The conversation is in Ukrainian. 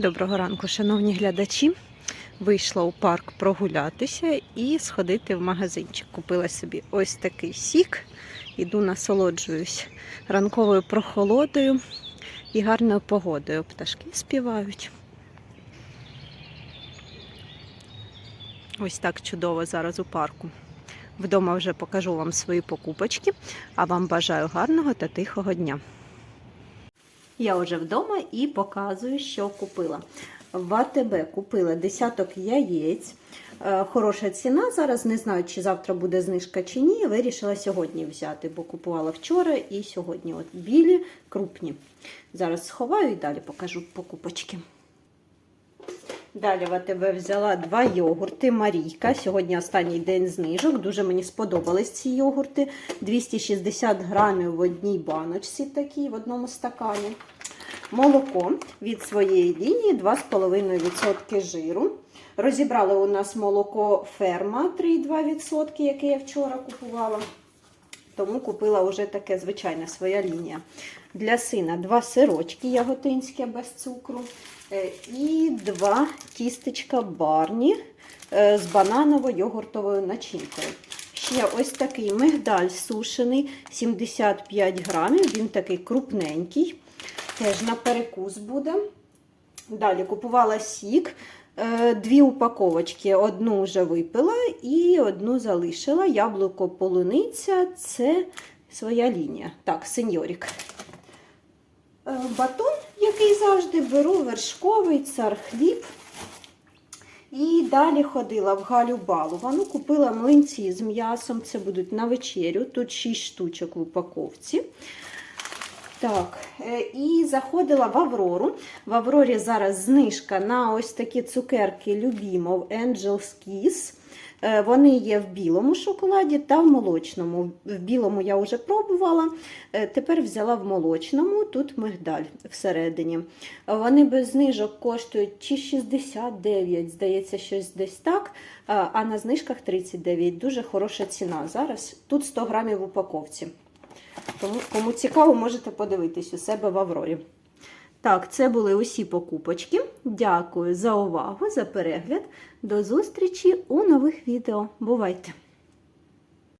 Доброго ранку, шановні глядачі. Вийшла у парк прогулятися і сходити в магазинчик. Купила собі ось такий сік. Іду насолоджуюсь ранковою прохолодою і гарною погодою. Пташки співають. Ось так чудово зараз у парку. Вдома вже покажу вам свої покупочки, а вам бажаю гарного та тихого дня. Я вже вдома і показую, що купила. В АТБ купила десяток яєць. Е, Хороша ціна. Зараз не знаю, чи завтра буде знижка чи ні. Вирішила сьогодні взяти, бо купувала вчора і сьогодні. От білі, крупні. Зараз сховаю і далі покажу покупочки. Далі в АТБ взяла два йогурти Марійка. Сьогодні останній день знижок. Дуже мені сподобались ці йогурти. 260 грамів в одній баночці, такій, в одному стакані. Молоко від своєї лінії 2,5% жиру. Розібрали у нас молоко ферма 3,2%, яке я вчора купувала. Тому купила вже таке звичайне своя лінія. Для сина два сирочки яготинські без цукру. е, І два тістечка барні е, з бананово-йогуртовою начинкою. Ще ось такий мигдаль сушений, 75 грамів. Він такий крупненький. Теж на перекус буде. Далі купувала сік. Е, Дві упаковочки. Одну вже випила і одну залишила. Яблуко полуниця це своя лінія. Так, сеньорік. Е, Батон, який завжди беру, вершковий, цар хліб. І далі ходила в Галю Балувану, купила млинці з м'ясом. Це будуть на вечерю. Тут 6 штучок в упаковці. Так, е, і заходила в Аврору. В Аврорі зараз знижка на ось такі цукерки Любімов Angel's Kiss. Е, Вони є в білому шоколаді та в молочному. В білому я вже пробувала. е, Тепер взяла в молочному, тут мигдаль всередині. Вони без знижок коштують чи 69, здається, щось десь так. А на знижках 39. Дуже хороша ціна. Зараз тут 100 грамів в упаковці. Тому, кому цікаво, можете подивитись у себе в Аврорі. Так, це були усі покупочки. Дякую за увагу, за перегляд. До зустрічі у нових відео. Бувайте!